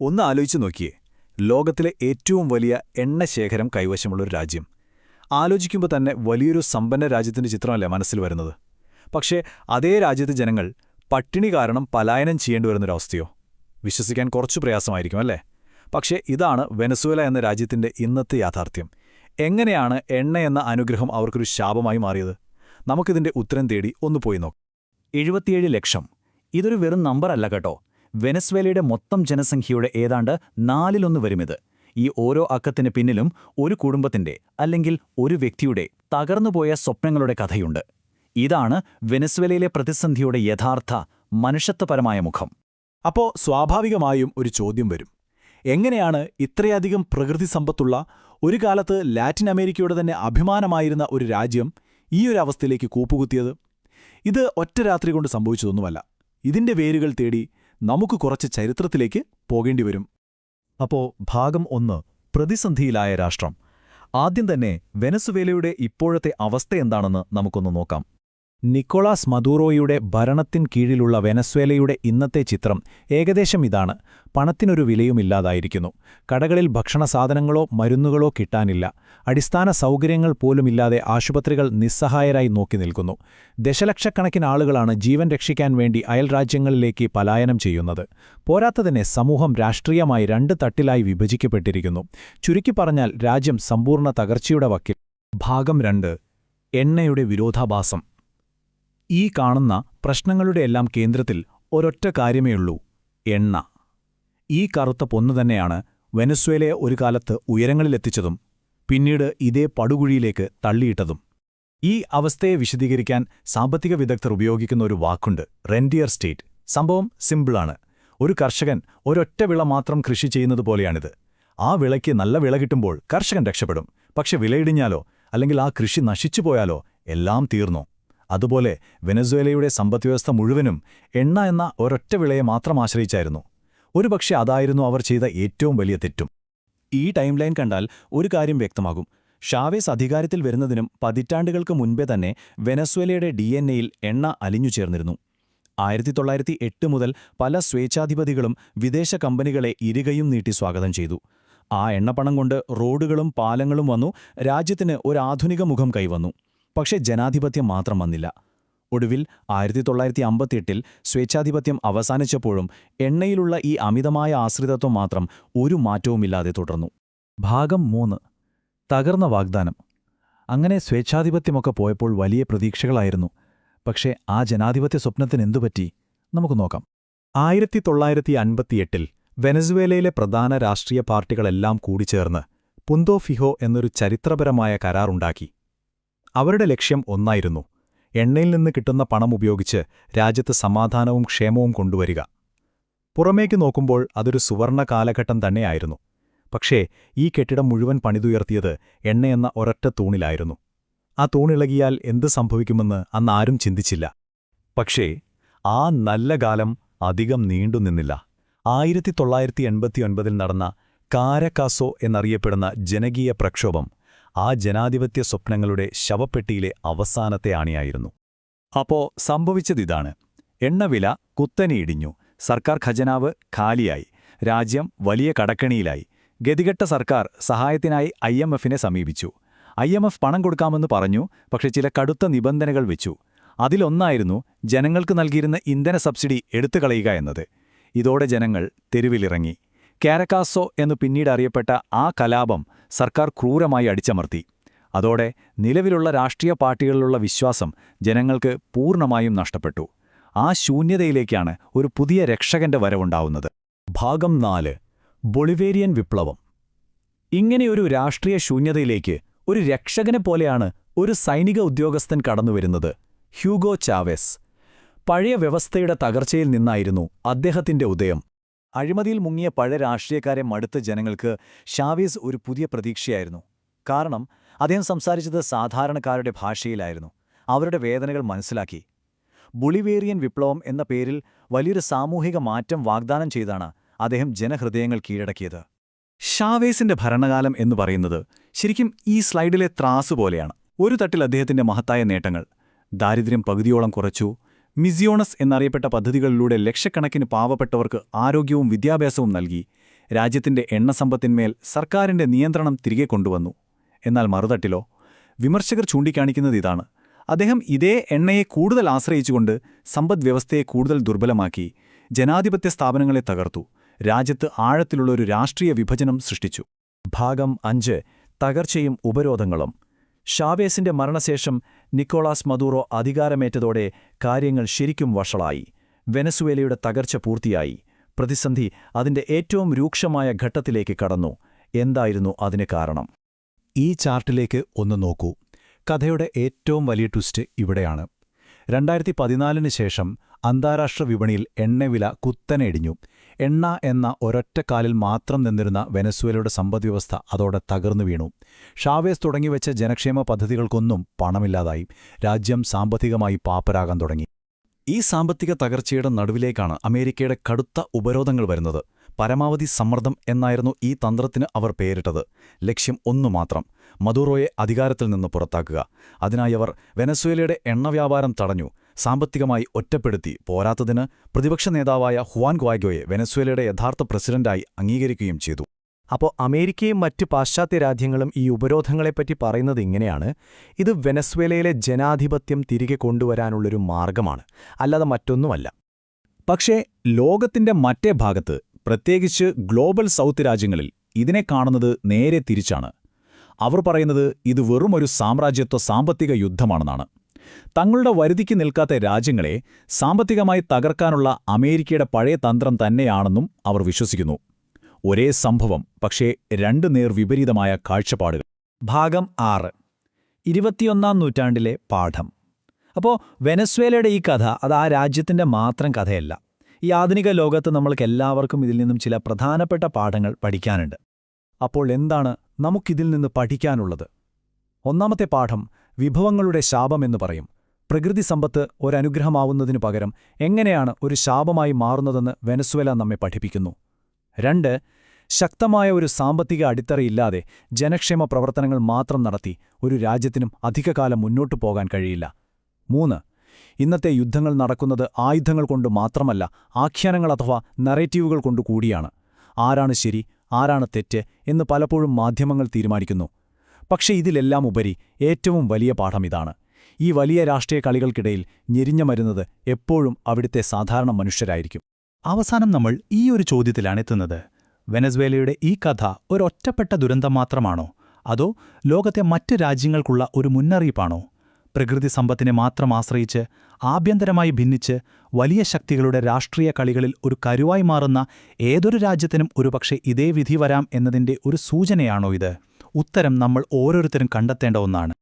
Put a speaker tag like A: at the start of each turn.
A: ഒന്ന് ആലോചിച്ചു നോക്കിയേ. ലോകത്തിലെ ഏറ്റവും വലിയ എണ്ണശേഖരം കൈവശമുള്ളൊരു രാജ്യം. ആലോചിക്കുമ്പോൾ തന്നെ വലിയൊരു സമ്പന്ന രാജ്യത്തിന്റെ ചിത്രമല്ലേ മനസ്സിൽ വരുന്നത്. പക്ഷേ അതേ രാജ്യത്തെ ജനങ്ങൾ പട്ടിണി കാരണം പലായനം ചെയ്യേണ്ടി വരുന്നൊരവസ്ഥയോ വിശ്വസിക്കാൻ കുറച്ചു പ്രയാസമായിരിക്കും അല്ലേ? പക്ഷേ ഇതാണ് വെനസുവേല എന്ന രാജ്യത്തിന്റെ ഇന്നത്തെ യാഥാർത്ഥ്യം. എങ്ങനെയാണ് എണ്ണ എന്ന അനുഗ്രഹം അവർക്കൊരു ശാപമായി മാറിയത്? നമുക്കിതിന്റെ ഉത്തരം തേടി ഒന്ന് പോയി നോക്കാം.
B: എഴുപത്തിയേഴ് ലക്ഷം. ഇതൊരു വെറും നമ്പറല്ല കേട്ടോ. വെനസ്വേലയുടെ മൊത്തം ജനസംഖ്യയുടെ ഏതാണ്ട് നാലിലൊന്ന് വരുമിത്. ഈ ഓരോ അക്കത്തിന് പിന്നിലും ഒരു കുടുംബത്തിന്റെ അല്ലെങ്കിൽ ഒരു വ്യക്തിയുടെ തകർന്നുപോയ സ്വപ്നങ്ങളുടെ കഥയുണ്ട്. ഇതാണ് വെനസ്വേലയിലെ പ്രതിസന്ധിയുടെ യഥാർത്ഥ മനുഷ്യത്വപരമായ മുഖം.
A: അപ്പോൾ സ്വാഭാവികമായും ഒരു ചോദ്യം വരും. എങ്ങനെയാണ് ഇത്രയധികം പ്രകൃതി സമ്പത്തുള്ള ഒരു കാലത്ത് ലാറ്റിൻ അമേരിക്കയുടെ തന്നെ അഭിമാനമായിരുന്ന ഒരു രാജ്യം ഈ ഒരു അവസ്ഥയിലേക്ക് കൂപ്പുകുത്തിയത്? ഇത് ഒറ്റ രാത്രി കൊണ്ട് സംഭവിച്ചതൊന്നുമല്ല. ഇതിന്റെ വേരുകൾ തേടി നമുക്ക് കുറച്ച് ചരിത്രത്തിലേക്ക് പോകേണ്ടി വരും
C: അപ്പോ ഭാഗം ഒന്ന് പ്രതിസന്ധിയിലായ രാഷ്ട്രം. ആദ്യം തന്നെ വെനസുവേലയുടെ ഇപ്പോഴത്തെ അവസ്ഥ എന്താണെന്ന് നമുക്കൊന്ന് നോക്കാം.
A: നിക്കോളാസ് മദൂറോയുടെ ഭരണത്തിൻ കീഴിലുള്ള വെനസ്വേലയുടെ ഇന്നത്തെ ചിത്രം ഏകദേശം ഇതാണ്. പണത്തിനൊരു വിലയുമില്ലാതായിരിക്കുന്നു. കടകളിൽ ഭക്ഷണസാധനങ്ങളോ മരുന്നുകളോ കിട്ടാനില്ല. അടിസ്ഥാന സൗകര്യങ്ങൾ പോലുമില്ലാതെ ആശുപത്രികൾ നിസ്സഹായരായി നോക്കി നിൽക്കുന്നു. ദശലക്ഷക്കണക്കിന് ആളുകളാണ് ജീവൻ രക്ഷിക്കാൻ വേണ്ടി അയൽരാജ്യങ്ങളിലേക്ക് പലായനം ചെയ്യുന്നത്. പോരാത്തതിനെ സമൂഹം രാഷ്ട്രീയമായി രണ്ട് തട്ടിലായി വിഭജിക്കപ്പെട്ടിരിക്കുന്നു. ചുരുക്കി പറഞ്ഞാൽ രാജ്യം സമ്പൂർണ തകർച്ചയുടെ വക്കിൽ. ഭാഗം രണ്ട്. എണ്ണയുടെ വിരോധാഭാസം. ഈ കാണുന്ന പ്രശ്നങ്ങളുടെയെല്ലാം കേന്ദ്രത്തിൽ ഒരൊറ്റ കാര്യമേയുള്ളൂ എണ്ണ. ഈ കറുത്ത പൊന്നു തന്നെയാണ് വെനസ്വേലയെ ഒരു കാലത്ത് ഉയരങ്ങളിലെത്തിച്ചതും പിന്നീട് ഇതേ പടുകുഴിയിലേക്ക് തള്ളിയിട്ടതും. ഈ അവസ്ഥയെ വിശദീകരിക്കാൻ സാമ്പത്തിക വിദഗ്ധർ ഉപയോഗിക്കുന്ന ഒരു വാക്കുണ്ട് റെൻഡിയർ സ്റ്റേറ്റ്. സംഭവം സിമ്പിളാണ്. ഒരു കർഷകൻ ഒരൊറ്റ വിള മാത്രം കൃഷി ചെയ്യുന്നത് പോലെയാണിത്. ആ വിളയ്ക്ക് നല്ല വിള കിട്ടുമ്പോൾ കർഷകൻ രക്ഷപ്പെടും പക്ഷെ വിലയിടിഞ്ഞാലോ അല്ലെങ്കിൽ ആ കൃഷി നശിച്ചുപോയാലോ എല്ലാം തീർന്നു? അതുപോലെ വെനസ്വേലയുടെ സമ്പദ്വ്യവസ്ഥ മുഴുവനും എണ്ണ എന്ന ഒരൊറ്റ വിളയെ മാത്രം ആശ്രയിച്ചായിരുന്നു. ഒരുപക്ഷെ അതായിരുന്നു അവർ ചെയ്ത ഏറ്റവും വലിയ തെറ്റും.
B: ഈ ടൈം ലൈൻ കണ്ടാൽ ഒരു കാര്യം വ്യക്തമാകും. ഷാവേസ് അധികാരത്തിൽ വരുന്നതിനും പതിറ്റാണ്ടുകൾക്ക് മുൻപേ തന്നെ വെനസ്വേലയുടെ ഡി എൻ എയിൽ എണ്ണ അലിഞ്ഞു ചേർന്നിരുന്നു. ആയിരത്തി തൊള്ളായിരത്തി എട്ട് മുതൽ പല സ്വേച്ഛാധിപതികളും വിദേശ കമ്പനികളെ ഇരുകയും നീട്ടി സ്വാഗതം ചെയ്തു. ആ എണ്ണപ്പണം കൊണ്ട് റോഡുകളും പാലങ്ങളും വന്നു രാജ്യത്തിന് ഒരു ആധുനിക മുഖം കൈവന്നു. പക്ഷേ ജനാധിപത്യം മാത്രം വന്നില്ല. ഒടുവിൽ ആയിരത്തി തൊള്ളായിരത്തി അമ്പത്തിയെട്ടിൽ സ്വേച്ഛാധിപത്യം അവസാനിച്ചപ്പോഴും എണ്ണയിലുള്ള ഈ അമിതമായ ആശ്രിതത്വം മാത്രം ഒരു മാറ്റവുമില്ലാതെ തുടർന്നു.
C: ഭാഗം മൂന്ന്. തകർന്ന വാഗ്ദാനം. അങ്ങനെ സ്വേച്ഛാധിപത്യമൊക്കെ പോയപ്പോൾ വലിയ പ്രതീക്ഷകളായിരുന്നു. പക്ഷേ ആ ജനാധിപത്യ സ്വപ്നത്തിന് എന്തുപറ്റി നമുക്ക് നോക്കാം.
A: ആയിരത്തി തൊള്ളായിരത്തി അൻപത്തിയെട്ടിൽ വെനസ്വേലയിലെ പ്രധാന രാഷ്ട്രീയ പാർട്ടികളെല്ലാം കൂടിച്ചേർന്ന് പുന്തോ ഫിഹോ എന്നൊരു ചരിത്രപരമായ കരാറുണ്ടാക്കി. അവരുടെ ലക്ഷ്യം ഒന്നായിരുന്നു എണ്ണയിൽ നിന്ന് കിട്ടുന്ന പണം ഉപയോഗിച്ച് രാജ്യത്ത് സമാധാനവും ക്ഷേമവും കൊണ്ടുവരിക. പുറമേക്ക് നോക്കുമ്പോൾ അതൊരു സുവർണ കാലഘട്ടം തന്നെയായിരുന്നു. പക്ഷേ ഈ കെട്ടിടം മുഴുവൻ പണിതുയർത്തിയത് എണ്ണയെന്ന ഒരൊറ്റ തൂണിലായിരുന്നു. ആ തൂണിളകിയാൽ എന്ത് സംഭവിക്കുമെന്ന് അന്നാരും ചിന്തിച്ചില്ല. പക്ഷേ ആ നല്ല കാലം അധികം നീണ്ടുനിന്നില്ല ആയിരത്തി തൊള്ളായിരത്തി എൺപത്തിയൊൻപതിൽ നടന്ന കാരക്കാസോ എന്നറിയപ്പെടുന്ന ജനകീയ പ്രക്ഷോഭം ആ ജനാധിപത്യ സ്വപ്നങ്ങളുടെ ശവപ്പെട്ടിയിലെ അവസാനത്തെ ആണിയായിരുന്നു. അപ്പോ സംഭവിച്ചതിതാണ്. എണ്ണവില കുത്തനെയിടിഞ്ഞു സർക്കാർ ഖജനാവ് ഖാലിയായി രാജ്യം വലിയ കടക്കണിയിലായി. ഗതികെട്ട സർക്കാർ സഹായത്തിനായി ഐ എം എഫിനെ സമീപിച്ചു. ഐ എം എഫ് പണം കൊടുക്കാമെന്ന് പറഞ്ഞു പക്ഷെ ചില കടുത്ത നിബന്ധനകൾ വെച്ചു. അതിലൊന്നായിരുന്നു ജനങ്ങൾക്ക് നൽകിയിരുന്ന ഇന്ധന സബ്സിഡി എടുത്തുകളയുക എന്നത്. ഇതോടെ ജനങ്ങൾ തെരുവിലിറങ്ങി. കാരക്കാസോ എന്നു പിന്നീട് അറിയപ്പെട്ട ആ കലാപം സർക്കാർ ക്രൂരമായി അടിച്ചമർത്തി. അതോടെ നിലവിലുള്ള രാഷ്ട്രീയ പാർട്ടികളിലുള്ള വിശ്വാസം ജനങ്ങൾക്ക് പൂർണമായും നഷ്ടപ്പെട്ടു. ആ ശൂന്യതയിലേക്കാണ് ഒരു പുതിയ രക്ഷകന്റെ വരവുണ്ടാവുന്നത്. ഭാഗം നാല്. ബൊളിവേരിയൻ വിപ്ലവം. ഇങ്ങനെയൊരു രാഷ്ട്രീയ ശൂന്യതയിലേക്ക് ഒരു രക്ഷകനെ പോലെയാണ് ഒരു സൈനിക ഉദ്യോഗസ്ഥൻ കടന്നുവരുന്നത് ഹ്യൂഗോ ചാവേസ്. പഴയ വ്യവസ്ഥയുടെ തകർച്ചയിൽ നിന്നായിരുന്നു അദ്ദേഹത്തിന്റെ ഉദയം. അഴിമതിയിൽ മുങ്ങിയ പഴയ രാഷ്ട്രീയക്കാരെ മടുത്ത ജനങ്ങൾക്ക് ഷാവീസ് ഒരു പുതിയ പ്രതീക്ഷയായിരുന്നു. കാരണം അദ്ദേഹം സംസാരിച്ചത് സാധാരണക്കാരുടെ ഭാഷയിലായിരുന്നു. അവരുടെ വേദനകൾ മനസ്സിലാക്കി. ബുളിവേറിയൻ വിപ്ലവം എന്ന പേരിൽ വലിയൊരു സാമൂഹിക മാറ്റം വാഗ്ദാനം ചെയ്താണ് അദ്ദേഹം ജനഹൃദയങ്ങൾ കീഴടക്കിയത്. ഷാവേസിന്റെ ഭരണകാലം എന്ന് പറയുന്നത് ശരിക്കും ഈ സ്ലൈഡിലെ ത്രാസ് പോലെയാണ്. ഒരു തട്ടിൽ അദ്ദേഹത്തിന്റെ മഹത്തായ നേട്ടങ്ങൾ. ദാരിദ്ര്യം പകുതിയോളം കുറച്ചു മിസിയോണസ് എന്നറിയപ്പെട്ട പദ്ധതികളിലൂടെ ലക്ഷക്കണക്കിന് പാവപ്പെട്ടവർക്ക് ആരോഗ്യവും വിദ്യാഭ്യാസവും നൽകി രാജ്യത്തിന്റെ എണ്ണസമ്പത്തിന്മേൽ സർക്കാരിന്റെ നിയന്ത്രണം തിരികെ കൊണ്ടുവന്നു. എന്നാൽ മറുതട്ടിലോ വിമർശകർ ചൂണ്ടിക്കാണിക്കുന്നത് ഇതാണ്. അദ്ദേഹം ഇതേ എണ്ണയെ കൂടുതൽ ആശ്രയിച്ചുകൊണ്ട് സമ്പദ്വ്യവസ്ഥയെ കൂടുതൽ ദുർബലമാക്കി ജനാധിപത്യ സ്ഥാപനങ്ങളെ തകർത്തു രാജ്യത്ത് ആഴത്തിലുള്ള ഒരു രാഷ്ട്രീയ വിഭജനം സൃഷ്ടിച്ചു.
B: ഭാഗം അഞ്ച് തകർച്ചയും ഉപരോധങ്ങളും. ഷാവേസിന്റെ മരണശേഷം നിക്കോളാസ് മദൂറോ അധികാരമേറ്റതോടെ കാര്യങ്ങൾ ശരിക്കും വഷളായി. വെനസുവേലയുടെ തകർച്ച പൂർത്തിയായി. പ്രതിസന്ധി അതിന്റെ ഏറ്റവും രൂക്ഷമായ ഘട്ടത്തിലേക്ക് കടന്നു. എന്തായിരുന്നു അതിന് കാരണം?
C: ഈ ചാർട്ടിലേക്ക് ഒന്ന് നോക്കൂ. കഥയുടെ ഏറ്റവും വലിയ ട്വിസ്റ്റ് ഇവിടെയാണ്. രണ്ടായിരത്തി പതിനാലിന് ശേഷം അന്താരാഷ്ട്ര വിപണിയിൽ എണ്ണവില കുത്തനെ ഇടിഞ്ഞു. എണ്ണ എന്ന ഒരൊറ്റ കാലിൽ മാത്രം നിന്നിരുന്ന വെനസ്വേലയുടെ സമ്പദ്വ്യവസ്ഥ അതോടെ തകർന്നു വീണു. ഷാവേസ് തുടങ്ങിവെച്ച ജനക്ഷേമ പദ്ധതികൾക്കൊന്നും പണമില്ലാതായി. രാജ്യം സാമ്പത്തികമായി പാപ്പരാകാൻ തുടങ്ങി.
B: ഈ സാമ്പത്തിക തകർച്ചയുടെ നടുവിലേക്കാണ് അമേരിക്കയുടെ കടുത്ത ഉപരോധങ്ങൾ വരുന്നത്. പരമാവധി സമ്മർദ്ദം എന്നായിരുന്നു ഈ തന്ത്രത്തിന് അവർ പേരിട്ടത്. ലക്ഷ്യം ഒന്നു മാത്രം മദൂറോയെ അധികാരത്തിൽ നിന്ന് പുറത്താക്കുക. അതിനായി അവർ വെനസ്വേലയുടെ എണ്ണവ്യാപാരം തടഞ്ഞു സാമ്പത്തികമായി ഒറ്റപ്പെടുത്തി. പോരാത്തതിന് പ്രതിപക്ഷ നേതാവായ ഹുവാൻ ഗ്വാഗോയെ വെനസ്വേലയുടെ യഥാർത്ഥ പ്രസിഡന്റായി അംഗീകരിക്കുകയും ചെയ്തു.
D: അപ്പോൾ അമേരിക്കയും മറ്റ് പാശ്ചാത്യ രാജ്യങ്ങളും ഈ ഉപരോധങ്ങളെപ്പറ്റി പറയുന്നത് ഇങ്ങനെയാണ്. ഇത് വെനസ്വേലയിലെ ജനാധിപത്യം തിരികെ കൊണ്ടുവരാനുള്ളൊരു മാർഗമാണ് അല്ലാതെ മറ്റൊന്നുമല്ല.
A: പക്ഷേ ലോകത്തിന്റെ മറ്റേ ഭാഗത്ത് പ്രത്യേകിച്ച് ഗ്ലോബൽ സൗത്ത് രാജ്യങ്ങളിൽ ഇതിനെ കാണുന്നത് നേരെ തിരിച്ചാണ്. അവർ പറയുന്നത് ഇത് വെറുമൊരു സാമ്രാജ്യത്വ സാമ്പത്തിക യുദ്ധമാണെന്നാണ്. തങ്ങളുടെ വരുതിക്ക് നിൽക്കാത്ത രാജ്യങ്ങളെ സാമ്പത്തികമായി തകർക്കാനുള്ള അമേരിക്കയുടെ പഴയ തന്ത്രം തന്നെയാണെന്നും അവർ വിശ്വസിക്കുന്നു. ഒരേ സംഭവം പക്ഷേ രണ്ട് നേർ വിപരീതമായ കാഴ്ചപ്പാടുകൾ.
D: ഭാഗം ആറ്. ഇരുപത്തിയൊന്നാം നൂറ്റാണ്ടിലെ പാഠം. അപ്പോൾ വെനസ്വേലയുടെ ഈ കഥ അത് ആ രാജ്യത്തിന്റെ മാത്രം കഥയല്ല. ഈ ആധുനിക ലോകത്ത് നമ്മൾക്ക് എല്ലാവർക്കും ഇതിൽ നിന്നും ചില പ്രധാനപ്പെട്ട പാഠങ്ങൾ പഠിക്കാനുണ്ട്. അപ്പോൾ എന്താണ് നമുക്കിതിൽ നിന്ന് പഠിക്കാനുള്ളത്? ഒന്നാമത്തെ പാഠം വിഭവങ്ങളുടെ ശാപമെന്ന് പറയും. പ്രകൃതി സമ്പത്ത് ഒരനുഗ്രഹമാവുന്നതിനു പകരം എങ്ങനെയാണ് ഒരു ശാപമായി മാറുന്നതെന്ന് വെനസ്വേല നമ്മെ പഠിപ്പിക്കുന്നു. രണ്ട് ശക്തമായ ഒരു സാമ്പത്തിക അടിത്തറയില്ലാതെ ജനക്ഷേമ പ്രവർത്തനങ്ങൾ മാത്രം നടത്തി ഒരു രാജ്യത്തിനും അധികകാലം മുന്നോട്ടു പോകാൻ കഴിയില്ല. മൂന്ന് ഇന്നത്തെ യുദ്ധങ്ങൾ നടക്കുന്നത് ആയുധങ്ങൾ കൊണ്ട് മാത്രമല്ല ആഖ്യാനങ്ങൾ അഥവാ നറേറ്റീവുകൾ കൊണ്ടു കൂടിയാണ്. ആരാണ് ശരി ആരാണ് തെറ്റ് എന്ന് പലപ്പോഴും മാധ്യമങ്ങൾ തീരുമാനിക്കുന്നു. പക്ഷേ ഇതിലെല്ലാം ഉപരി ഏറ്റവും വലിയ പാഠം ഇതാണ്. ഈ വലിയ രാഷ്ട്രീയ കളികൾക്കിടയിൽ ഞെരിഞ്ഞ മരുന്നത് എപ്പോഴും അവിടുത്തെ സാധാരണ മനുഷ്യരായിരിക്കും.
C: അവസാനം നമ്മൾ ഈ ഒരു ചോദ്യത്തിലാണെത്തുന്നത് വെനസ്വേലയുടെ ഈ കഥ ഒരൊറ്റപ്പെട്ട ദുരന്തം മാത്രമാണോ? അതോ ലോകത്തെ മറ്റ് രാജ്യങ്ങൾക്കുള്ള ഒരു മുന്നറിയിപ്പാണോ? പ്രകൃതി സമ്പത്തിനെ മാത്രം ആശ്രയിച്ച് ആഭ്യന്തരമായി ഭിന്നിച്ച് വലിയ ശക്തികളുടെ രാഷ്ട്രീയ കളികളിൽ ഒരു കരുവായി മാറുന്ന ഏതൊരു രാജ്യത്തിനും ഒരുപക്ഷെ ഇതേ വിധി വരാം എന്നതിന്റെ ഒരു സൂചനയാണോ ഇത്? ഉത്തരം നമ്മൾ ഓരോരുത്തരും കണ്ടെത്തേണ്ട ഒന്നാണ്.